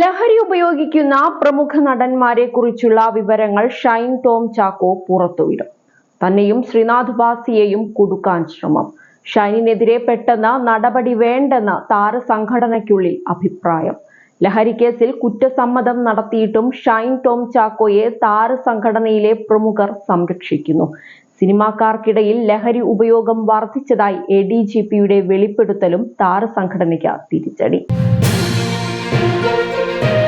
ലഹരി ഉപയോഗിക്കുന്ന പ്രമുഖ നടന്മാരെ കുറിച്ചുള്ള വിവരങ്ങൾ ഷൈൻ ടോം ചാക്കോ പുറത്തുവിടും. തന്നെയും ശ്രീനാഥ് ബാസിയെയും കുടുക്കാൻ ശ്രമം. ഷൈനിനെതിരെ പെട്ടെന്ന് നടപടി വേണ്ടെന്ന് താരസംഘടനയ്ക്കുള്ളിൽ അഭിപ്രായം. ലഹരി കേസിൽ കുറ്റസമ്മതം നടത്തിയിട്ടും ഷൈൻ ടോം ചാക്കോയെ താരസംഘടനയിലെ പ്രമുഖർ സംരക്ഷിക്കുന്നു. സിനിമാക്കാർക്കിടയിൽ ലഹരി ഉപയോഗം വർദ്ധിച്ചതായി എ ഡി ജി പിയുടെ വെളിപ്പെടുത്തലും താരസംഘടനയ്ക്ക് തിരിച്ചടി. Thank you.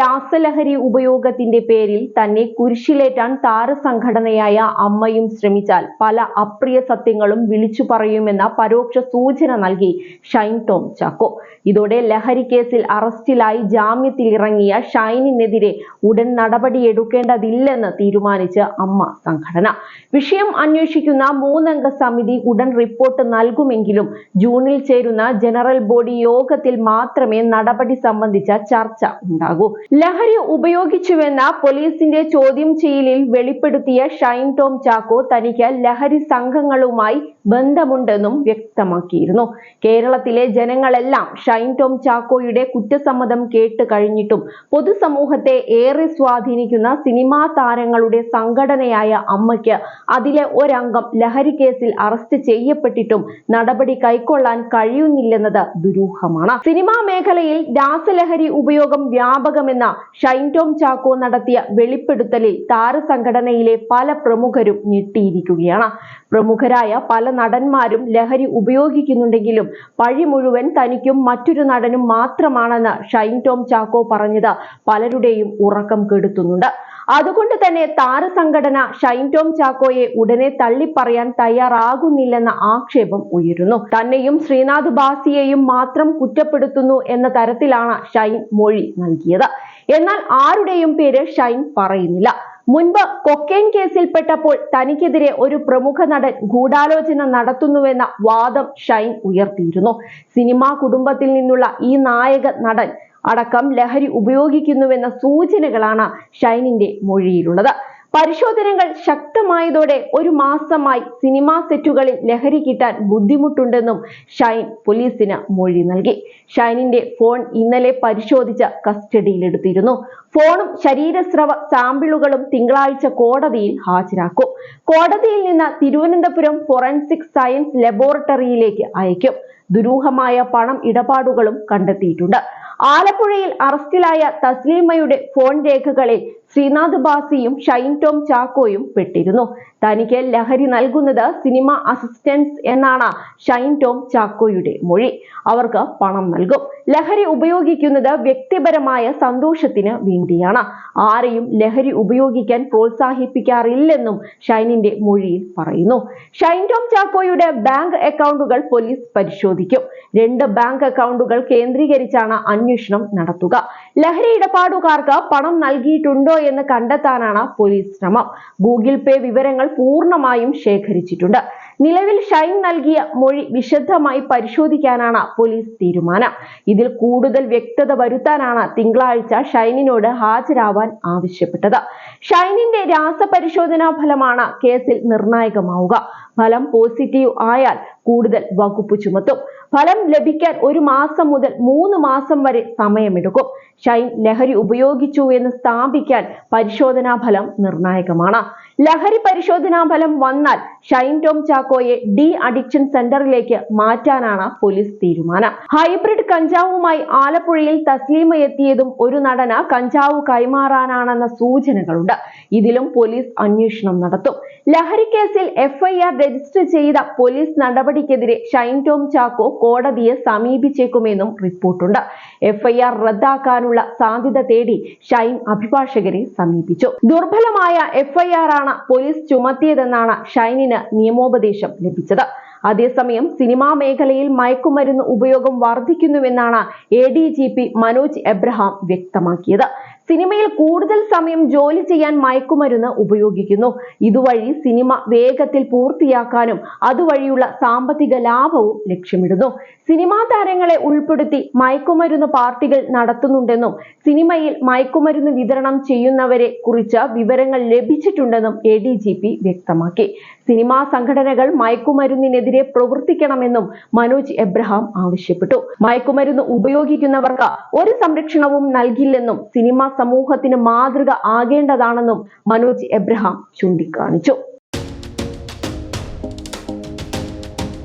രാസലഹരി ഉപയോഗത്തിന്റെ പേരിൽ തന്നെ കുരിശിലേറ്റാൻ താരസംഘടനയായ അമ്മയും ശ്രമിച്ചാൽ പല അപ്രിയ സത്യങ്ങളും വിളിച്ചു പറയുമെന്ന പരോക്ഷ സൂചന നൽകി ഷൈൻ ടോം ചാക്കോ. ഇതോടെ ലഹരി കേസിൽ അറസ്റ്റിലായി ജാമ്യത്തിൽ ഇറങ്ങിയ ഷൈനിനെതിരെ ഉടൻ നടപടിയെടുക്കേണ്ടതില്ലെന്ന് തീരുമാനിച്ച് അമ്മ സംഘടന. വിഷയം അന്വേഷിക്കുന്ന മൂന്നംഗ സമിതി ഉടൻ റിപ്പോർട്ട് നൽകുമെങ്കിലും ജൂണിൽ ചേരുന്ന ജനറൽ ബോഡി യോഗത്തിൽ മാത്രമേ നടപടി സംബന്ധിച്ച ചർച്ച ഉണ്ടാകൂ. ലഹരി ഉപയോഗിച്ചുവെന്ന പോലീസിന്റെ ചോദ്യം ചെയ്യലിൽ വെളിപ്പെടുത്തിയ ഷൈൻ ടോം ചാക്കോ തനിക്ക് ലഹരി സംഘങ്ങളുമായി ബന്ധമുണ്ടെന്നും വ്യക്തമാക്കിയിരുന്നു. കേരളത്തിലെ ജനങ്ങളെല്ലാം ഷൈൻ ടോം ചാക്കോയുടെ കുറ്റസമ്മതം കേട്ട് കഴിഞ്ഞിട്ടും പൊതുസമൂഹത്തെ ഏറെ സ്വാധീനിക്കുന്ന സിനിമാ താരങ്ങളുടെ സംഘടനയായ അമ്മയ്ക്ക് അതിലെ ഒരംഗം ലഹരി കേസിൽ അറസ്റ്റ് ചെയ്യപ്പെട്ടിട്ടും നടപടി കൈക്കൊള്ളാൻ കഴിയുന്നില്ലെന്നത് ദുരൂഹമാണ്. സിനിമാ മേഖലയിൽ രാസലഹരി ഉപയോഗം വ്യാപകമെന്ന ഷൈൻ ടോം ചാക്കോ നടത്തിയ വെളിപ്പെടുത്തലിൽ താരസംഘടനയിലെ പല പ്രമുഖരും ഞെട്ടിയിരിക്കുകയാണ്. പ്രമുഖരായ പല നടന്മാരും ലഹരി ഉപയോഗിക്കുന്നുണ്ടെങ്കിലും പഴി മുഴുവൻ തനിക്കും മറ്റൊരു നടനും മാത്രമാണെന്ന് ഷൈൻ ടോം ചാക്കോ പറഞ്ഞത് പലരുടെയും ഉറക്കം കെടുത്തുന്നുണ്ട്. അതുകൊണ്ട് തന്നെ താരസംഘടന ഷൈൻ ടോം ചാക്കോയെ ഉടനെ തള്ളിപ്പറയാൻ തയ്യാറാകുന്നില്ലെന്ന ആക്ഷേപം ഉയരുന്നു. തന്നെയും ശ്രീനാഥ് ബാസിയെയും മാത്രം കുറ്റപ്പെടുത്തുന്നു എന്ന തരത്തിലാണ് ഷൈൻ മൊഴി നൽകിയത്. എന്നാൽ ആരുടെയും പേര് ഷൈൻ പറയുന്നില്ല. മുൻപ് കൊക്കൈൻ കേസിൽപ്പെട്ടപ്പോൾ തനിക്കെതിരെ ഒരു പ്രമുഖ നടൻ ഗൂഢാലോചന നടത്തുന്നുവെന്ന വാദം ഷൈൻ ഉയർത്തിയിരുന്നു. സിനിമാ കുടുംബത്തിൽ നിന്നുള്ള ഈ നായക നടൻ അടക്കം ലഹരി ഉപയോഗിക്കുന്നുവെന്ന സൂചനകളാണ് ഷൈനിന്റെ മൊഴിയിലുള്ളത്. പരിശോധനകൾ ശക്തമായതോടെ ഒരു മാസമായി സിനിമാ സെറ്റുകളിൽ ലഹരി കിട്ടാൻ ബുദ്ധിമുട്ടുണ്ടെന്നും ഷൈൻ പോലീസിന് മൊഴി നൽകി. ഷൈനിന്റെ ഫോൺ ഇന്നലെ പരിശോധിച്ച് കസ്റ്റഡിയിലെടുത്തിരുന്നു. ഫോണും ശരീരസ്രവ സാമ്പിളുകളും തിങ്കളാഴ്ച കോടതിയിൽ ഹാജരാക്കും. കോടതിയിൽ നിന്ന് തിരുവനന്തപുരം ഫോറൻസിക് സയൻസ് ലബോറട്ടറിയിലേക്ക് അയക്കും. ദുരൂഹമായ പണം ഇടപാടുകളും കണ്ടെത്തിയിട്ടുണ്ട്. ആലപ്പുഴയിൽ അറസ്റ്റിലായ തസ്ലീമയുടെ ഫോൺ രേഖകളിൽ ശ്രീനാഥ് ബാസിയും ഷൈൻ ടോം ചാക്കോയും പെട്ടിരുന്നു. തനിക്ക് ലഹരി നൽകുന്നത് സിനിമ അസിസ്റ്റൻസ് എന്നാണ് ഷൈൻ ടോം ചാക്കോയുടെ മൊഴി. അവർക്ക് പണം നൽകും. ലഹരി ഉപയോഗിക്കുന്നത് വ്യക്തിപരമായ സന്തോഷത്തിന് വേണ്ടിയാണ്. ആരെയും ലഹരി ഉപയോഗിക്കാൻ പ്രോത്സാഹിപ്പിക്കാറില്ലെന്നും ഷൈനിന്റെ മൊഴിയിൽ പറയുന്നു. ഷൈൻ ടോം ചാക്കോയുടെ ബാങ്ക് അക്കൗണ്ടുകൾ പോലീസ് പരിശോധിക്കും. രണ്ട് ബാങ്ക് അക്കൗണ്ടുകൾ കേന്ദ്രീകരിച്ചാണ് അന്വേഷണം നടത്തുക. ലഹരി ഇടപാടുകാർക്ക് പണം നൽകിയിട്ടുണ്ടോ എന്ന് കണ്ടെത്താനാണ് പോലീസ് ശ്രമം. ഗൂഗിൾ പേ വിവരങ്ങൾ പൂർണമായും ശേഖരിച്ചിട്ടുണ്ട്. നിലവിൽ ഷൈൻ നൽകിയ മൊഴി വിശദമായി പരിശോധിക്കാനാണ് പോലീസ് തീരുമാനം. ഇതിൽ കൂടുതൽ വ്യക്തത വരുത്താനാണ് തിങ്കളാഴ്ച ഷൈനിനോട് ഹാജരാവാൻ ആവശ്യപ്പെട്ടത്. ഷൈനിന്റെ രാസപരിശോധനാ ഫലമാണ് കേസിൽ നിർണായകമാവുക. ഫലം പോസിറ്റീവ് ആയാൽ കൂടുതൽ വകുപ്പ് ചുമത്തും. ഫലം ലഭിക്കാൻ ഒരു മാസം മുതൽ മൂന്ന് മാസം വരെ സമയമെടുക്കും. ഷൈൻ ലഹരി ഉപയോഗിച്ചു എന്ന് സ്ഥാപിക്കാൻ പരിശോധനാ ഫലം നിർണായകമാണ്. ലഹരി പരിശോധനാ ഫലം വന്നാൽ ഷൈൻ ടോം ചാക്കോയെ ഡി അഡിക്ഷൻ സെന്ററിലേക്ക് മാറ്റാനാണ് പോലീസ് തീരുമാനം. ഹൈബ്രിഡ് കഞ്ചാവുമായി ആലപ്പുഴയിൽ തസ്ലീമ എത്തിയതും ഒരു നടന കഞ്ചാവ് കൈമാറാനാണെന്ന സൂചനകളുണ്ട്. ഇതിലും പോലീസ് അന്വേഷണം നടത്തും. ലഹരി കേസിൽ എഫ്ഐആർ രജിസ്റ്റർ ചെയ്ത പോലീസ് നടപടിക്കെതിരെ ഷൈൻ ടോം ചാക്കോ കോടതിയെ സമീപിച്ചേക്കുമെന്നും റിപ്പോർട്ടുണ്ട്. എഫ്ഐആർ റദ്ദാക്കാനുള്ള സാധ്യത തേടി ഷൈൻ അഭിഭാഷകരെ സമീപിച്ചു. ദുർബലമായ എഫ്ഐആർ ആണ് പോലീസ് ചുമത്തിയതെന്നാണ് ഷൈനിന് നിയമോപദേശം ലഭിച്ചത്. അതേസമയം സിനിമാ മേഖലയിൽ മയക്കുമരുന്ന് ഉപയോഗം വർദ്ധിക്കുന്നുവെന്നാണ് A D G P Manoj Abraham വ്യക്തമാക്കിയത്. സിനിമയിൽ കൂടുതൽ സമയം ജോലി ചെയ്യാൻ മയക്കുമരുന്ന് ഉപയോഗിക്കുന്നു. ഇതുവഴി സിനിമ വേഗത്തിൽ പൂർത്തിയാക്കാനും അതുവഴിയുള്ള സാമ്പത്തിക ലാഭവും ലക്ഷ്യമിടുന്നു. സിനിമാ താരങ്ങളെ ഉൾപ്പെടുത്തി മയക്കുമരുന്ന് പാർട്ടികൾ നടത്തുന്നുണ്ടെന്നും സിനിമയിൽ മയക്കുമരുന്ന് വിതരണം ചെയ്യുന്നവരെ കുറിച്ച് വിവരങ്ങൾ ലഭിച്ചിട്ടുണ്ടെന്നും എ ഡി ജി പി വ്യക്തമാക്കി. സിനിമാ സംഘടനകൾ മയക്കുമരുന്നിനെതിരെ പ്രവർത്തിക്കണമെന്നും മനോജ് എബ്രഹാം ആവശ്യപ്പെട്ടു. മയക്കുമരുന്ന് ഉപയോഗിക്കുന്നവർക്ക് ഒരു സംരക്ഷണവും നൽകില്ലെന്നും സിനിമാ സമൂഹത്തിന് മാതൃക ആകേണ്ടതാണെന്നും മനോജ് എബ്രഹാം ചൂണ്ടിക്കാണിച്ചു.